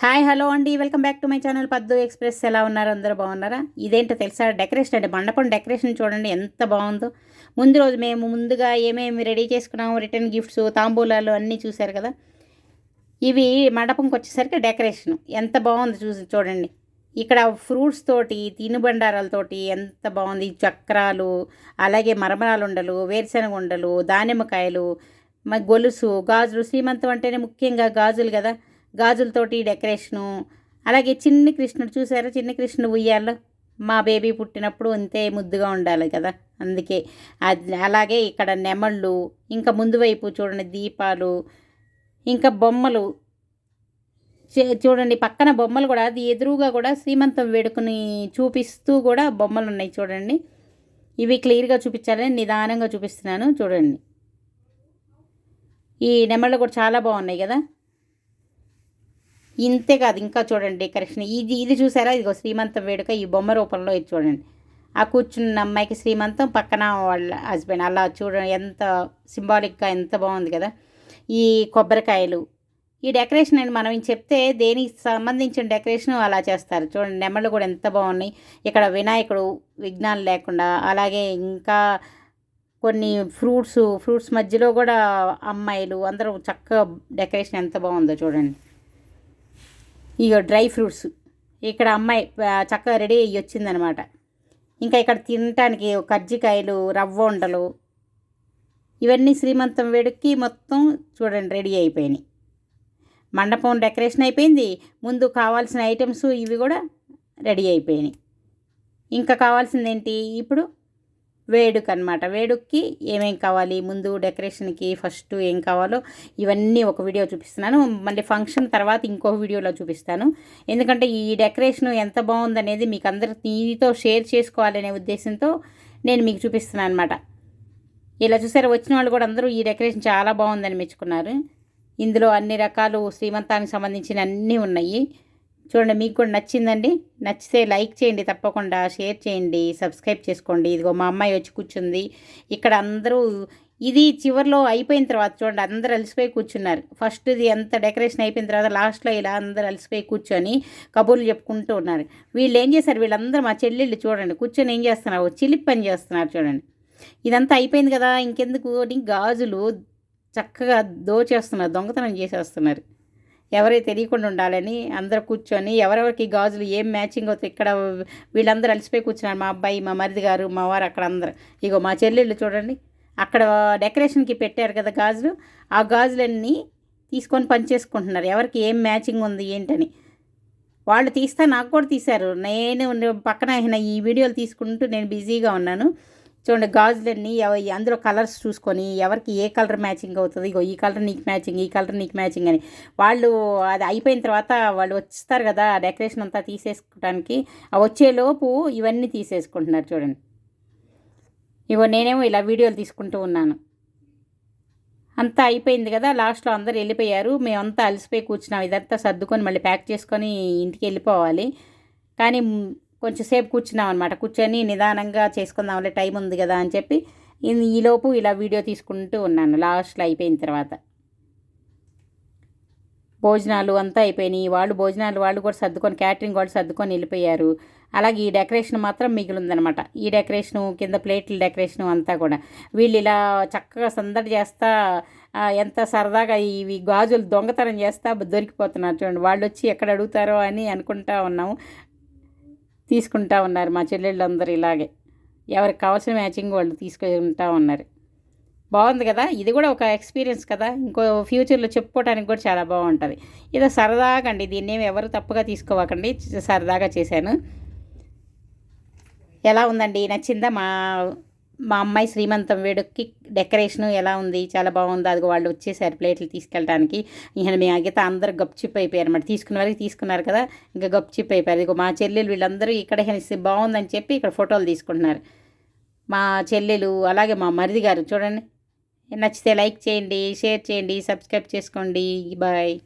Hi hello అండి. Welcome back to my channel Paddu express. ఎలా ఉన్నారు? అందరూ బాగున్నారా? ఇదేంటో తెలుసా? డెకరేషన్ అంటే మండపం డెకరేషన్ చూడండి ఎంత బాగుందో. ముందు రోజు మేము ముందుగా ఏమేమి రెడీ చేసుకున్నాము రిటర్న్ గిఫ్ట్స్ తాంబూలాలు అన్నీ చూశారు కదా. ఇవి మండపంకి వచ్చేసరికి డెకరేషన్. ఎంత బాగుంది చూసి చూడండి. ఇక్కడ ఫ్రూట్స్ తోటి తినుబండారాలతోటి ఎంత బాగుంది. చక్రాలు అలాగే మరమరాలు ఉండలు వేరుశనగ ఉండలు దానిమ్మకాయలు గొలుసు గాజులు. శ్రీమంతం అంటేనే ముఖ్యంగా గాజులు కదా. గాజులతోటి డెకరేషను అలాగే చిన్ని కృష్ణుడు చూసారా? చిన్ని కృష్ణుడు ఉయ్యాలో మా బేబీ పుట్టినప్పుడు అంతే ముద్దుగా ఉండాలి కదా? అందుకే అలాగే ఇక్కడ నెమళ్ళు ఇంకా ముందు వైపు చూడండి దీపాలు ఇంకా బొమ్మలు. చూడండి పక్కన బొమ్మలు కూడా అది ఎదురుగా కూడా శ్రీమంతం వేడుకని చూపిస్తూ కూడా బొమ్మలు ఉన్నాయి చూడండి. ఇవి క్లియర్గా చూపించాలని నిదానంగా చూపిస్తున్నాను చూడండి. ఈ నెమళ్ళు కూడా చాలా బాగున్నాయి కదా? ఇంతే కాదు ఇంకా చూడండి డెకరేషన్ ఇది ఇది చూసారా? ఇదిగో శ్రీమంతం వేడుక ఈ బొమ్మ రూపంలో ఇది చూడండి. ఆ కూర్చున్న అమ్మాయికి శ్రీమంతం పక్కన వాళ్ళ హస్బెండ్ అలా చూడండి ఎంత సింబాలిక్గా ఎంత బాగుంది కదా. ఈ కొబ్బరికాయలు. ఈ డెకరేషన్ అండి మనం చెప్తే దేనికి సంబంధించిన డెకరేషన్ అలా చేస్తారు. చూడండి నెమళ్ళు కూడా ఎంత బాగున్నాయి. ఇక్కడ వినాయకుడు విఘ్నాలు లేకుండా అలాగే ఇంకా కొన్ని ఫ్రూట్స్ ఫ్రూట్స్ మధ్యలో కూడా అమ్మాయిలు అందరూ చక్కగా డెకరేషన్ ఎంత బాగుందో చూడండి. ఇక డ్రై ఫ్రూట్స్. ఇక్కడ అమ్మాయి చక్కగా రెడీ అయ్యి వచ్చిందనమాట. ఇంకా ఇక్కడ తినటానికి కజ్జికాయలు రవ్వ ఉండలు ఇవన్నీ శ్రీమంతం వేడుక్కి మొత్తం చూడండి రెడీ అయిపోయినాయి. మండపం డెకరేషన్ అయిపోయింది. ముందు కావాల్సిన ఐటమ్స్ ఇవి కూడా రెడీ అయిపోయినాయి. ఇంకా కావాల్సింది ఏంటి ఇప్పుడు వేడుక అనమాట వేడుక్కి ఏమేం కావాలి? ముందు డెకరేషన్కి ఫస్ట్ ఏం కావాలో ఇవన్నీ ఒక వీడియో చూపిస్తున్నాను. మళ్ళీ ఫంక్షన్ తర్వాత ఇంకో వీడియోలో చూపిస్తాను. ఎందుకంటే ఈ డెకరేషన్ ఎంత బాగుందనేది మీకు అందరు నీతో షేర్ చేసుకోవాలనే ఉద్దేశంతో నేను మీకు చూపిస్తున్నాను అనమాట. ఇలా చూసారు? వచ్చిన వాళ్ళు కూడా అందరూ ఈ డెకరేషన్ చాలా బాగుందని మెచ్చుకున్నారు. ఇందులో అన్ని రకాలు శ్రీమంతానికి సంబంధించిన అన్నీ ఉన్నాయి. చూడండి మీకు కూడా నచ్చిందండి. నచ్చితే లైక్ చేయండి తప్పకుండా షేర్ చేయండి సబ్స్క్రైబ్ చేసుకోండి. ఇదిగో మా అమ్మాయి వచ్చి కూర్చుంది. ఇక్కడ అందరూ ఇది చివరిలో అయిపోయిన తర్వాత చూడండి అందరు అలసిపోయి కూర్చున్నారు. ఫస్ట్ ఇది ఎంత డెకరేషన్ అయిపోయిన తర్వాత లాస్ట్లో ఇలా అందరు అలసిపోయి కూర్చొని కబుర్లు చెప్పుకుంటూ ఉన్నారు. వీళ్ళు ఏం చేశారు? వీళ్ళందరూ మా చెల్లెళ్ళు చూడండి కూర్చొని ఏం చేస్తున్నారు? చిలిప్ పని చేస్తున్నారు చూడండి. ఇదంతా అయిపోయింది కదా ఇంకెందుకు? గాజులు చక్కగా దోచేస్తున్నారు దొంగతనం చేసేస్తున్నారు. ఎవరైతే తెలియకుండా ఉండాలని అందరు కూర్చొని ఎవరెవరికి గాజులు ఏం మ్యాచింగ్ అవుతాయి ఇక్కడ వీళ్ళందరూ అలసిపోయి కూర్చున్నారు. మా అబ్బాయి మా మరిది గారు మా వారు అక్కడ అందరు. ఇగో మా చెల్లెళ్ళు చూడండి. అక్కడ డెకరేషన్కి పెట్టారు కదా గాజులు. ఆ గాజులన్నీ తీసుకొని పనిచేసుకుంటున్నారు ఎవరికి ఏం మ్యాచింగ్ ఉంది ఏంటని. వాళ్ళు తీస్తే నాకు కూడా తీశారు. నేను పక్కన ఈ వీడియోలు తీసుకుంటూ నేను బిజీగా ఉన్నాను. చూడండి గాజులన్నీ అందులో కలర్స్ చూసుకొని ఎవరికి ఏ కలర్ మ్యాచింగ్ అవుతుంది ఇగో ఈ కలర్ నీకు మ్యాచింగ్ ఈ కలర్ నీకు మ్యాచింగ్ అని. వాళ్ళు అది అయిపోయిన తర్వాత వాళ్ళు వస్తారు కదా డెకరేషన్ అంతా తీసేసుకోవడానికి వచ్చేలోపు ఇవన్నీ తీసేసుకుంటున్నారు చూడండి. ఇగో నేనేమో ఇలా వీడియోలు తీసుకుంటూ ఉన్నాను. అంతా అయిపోయింది కదా లాస్ట్లో అందరు వెళ్ళిపోయారు. మేమంతా అలసిపోయి కూర్చున్నాం. ఇదంతా సర్దుకొని మళ్ళీ ప్యాక్ చేసుకొని ఇంటికి వెళ్ళిపోవాలి. కానీ కొంచెంసేపు కూర్చున్నాం అనమాట కూర్చొని నిదానంగా చేసుకుందాంలే టైం ఉంది కదా అని చెప్పి ఈలోపు ఇలా వీడియో తీసుకుంటూ ఉన్నాను. లాస్ట్లో అయిపోయిన తర్వాత. భోజనాలు అంతా అయిపోయినాయి. వాళ్ళు భోజనాలు వాళ్ళు కూడా సర్దుకొని క్యాటరింగ్ వాళ్ళు సర్దుకొని వెళ్ళిపోయారు. అలాగే ఈ డెకరేషన్ మాత్రం మిగిలిందనమాట ఈ డెకరేషను కింద ప్లేట్ల డెకరేషన్ అంతా కూడా. వీళ్ళు ఇలా చక్కగా సందడి చేస్తా ఎంత సరదాగా ఇవి గాజులు దొంగతనం చేస్తా దొరికిపోతున్నారు చూడండి. వాళ్ళు వచ్చి ఎక్కడ అడుగుతారో అని అనుకుంటా ఉన్నాము. తీసుకుంటా ఉన్నారు మా చెల్లెళ్ళందరూ ఇలాగే. ఎవరికి కావాల్సిన మ్యాచింగ్ వాళ్ళు తీసుకుంటా ఉన్నారు. బాగుంది కదా? ఇది కూడా ఒక ఎక్స్పీరియన్స్ కదా? ఇంకో ఫ్యూచర్లో చెప్పుకోవడానికి కూడా చాలా బాగుంటుంది. ఇదో సరదాగా అండి దీన్ని ఏమి ఎవరు తప్పుగా తీసుకోవకండి సరదాగా చేశాను. ఎలా ఉందండి? నచ్చిందా మా మా అమ్మాయి శ్రీమంతం వేడుక్కి డెకరేషన్ ఎలా ఉంది చాలా బాగుంది అది వాళ్ళు వచ్చేసారు ప్లేట్లు తీసుకెళ్ళడానికి ఇంకా మీ అగిత అందరు గప్చిప్ అయిపోయారు అనమాట తీసుకున్న వరకు తీసుకున్నారు కదా ఇంకా గప్చిప్ అయిపోయారు ఇదిగో మా చెల్లెలు వీళ్ళందరూ ఇక్కడ బాగుందని చెప్పి ఇక్కడ ఫోటోలు తీసుకుంటున్నారు. మా చెల్లెలు అలాగే మా మరిది గారు చూడండి. నచ్చితే లైక్ చేయండి షేర్ చేయండి సబ్స్క్రైబ్ చేసుకోండి. బాయ్.